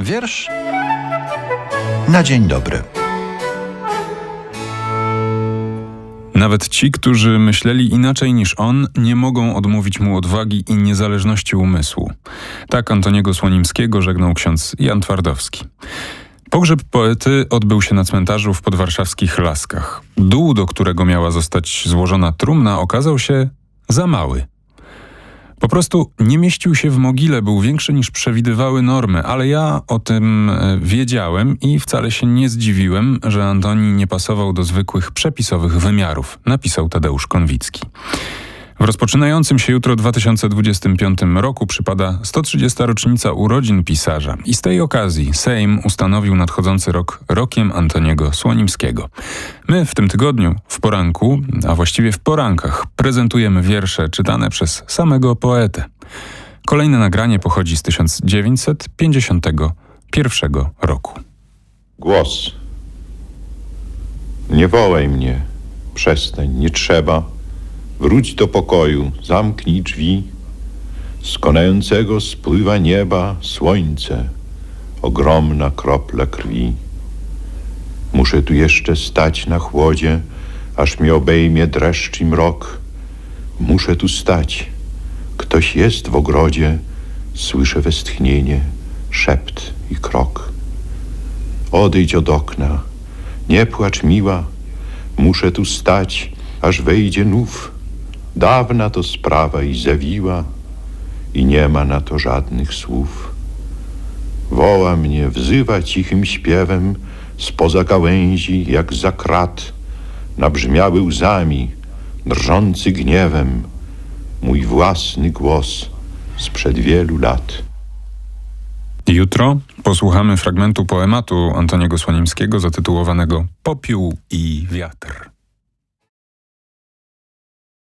Wiersz na dzień dobry. Nawet ci, którzy myśleli inaczej niż on, nie mogą odmówić mu odwagi i niezależności umysłu. Tak Antoniego Słonimskiego żegnał ksiądz Jan Twardowski. Pogrzeb poety odbył się na cmentarzu w podwarszawskich Laskach. Dół, do którego miała zostać złożona trumna, okazał się za mały. Po prostu nie mieścił się w mogile, był większy niż przewidywały normy, ale ja o tym e, wiedziałem i wcale się nie zdziwiłem, że Antoni nie pasował do zwykłych przepisowych wymiarów, napisał Tadeusz Konwicki. W rozpoczynającym się jutro 2025 roku przypada 130. rocznica urodzin pisarza i z tej okazji Sejm ustanowił nadchodzący rok rokiem Antoniego Słonimskiego. My w tym tygodniu, w poranku, a właściwie w porankach, prezentujemy wiersze czytane przez samego poetę. Kolejne nagranie pochodzi z 1951 roku. Głos. Nie wołaj mnie, przestań, nie trzeba. Wróć do pokoju, zamknij drzwi. Z konającego spływa nieba słońce, ogromna kropla krwi. Muszę tu jeszcze stać na chłodzie, aż mnie obejmie dreszcz i mrok. Muszę tu stać. Ktoś jest w ogrodzie, słyszę westchnienie, szept i krok. Odejdź od okna, nie płacz miła, muszę tu stać, aż wejdzie nów. Dawna to sprawa i zawiła, i nie ma na to żadnych słów. Woła mnie, wzywa cichym śpiewem, spoza gałęzi, jak za krat, nabrzmiały łzami, drżący gniewem, mój własny głos sprzed wielu lat. Jutro posłuchamy fragmentu poematu Antoniego Słonimskiego zatytułowanego Popiół i wiatr.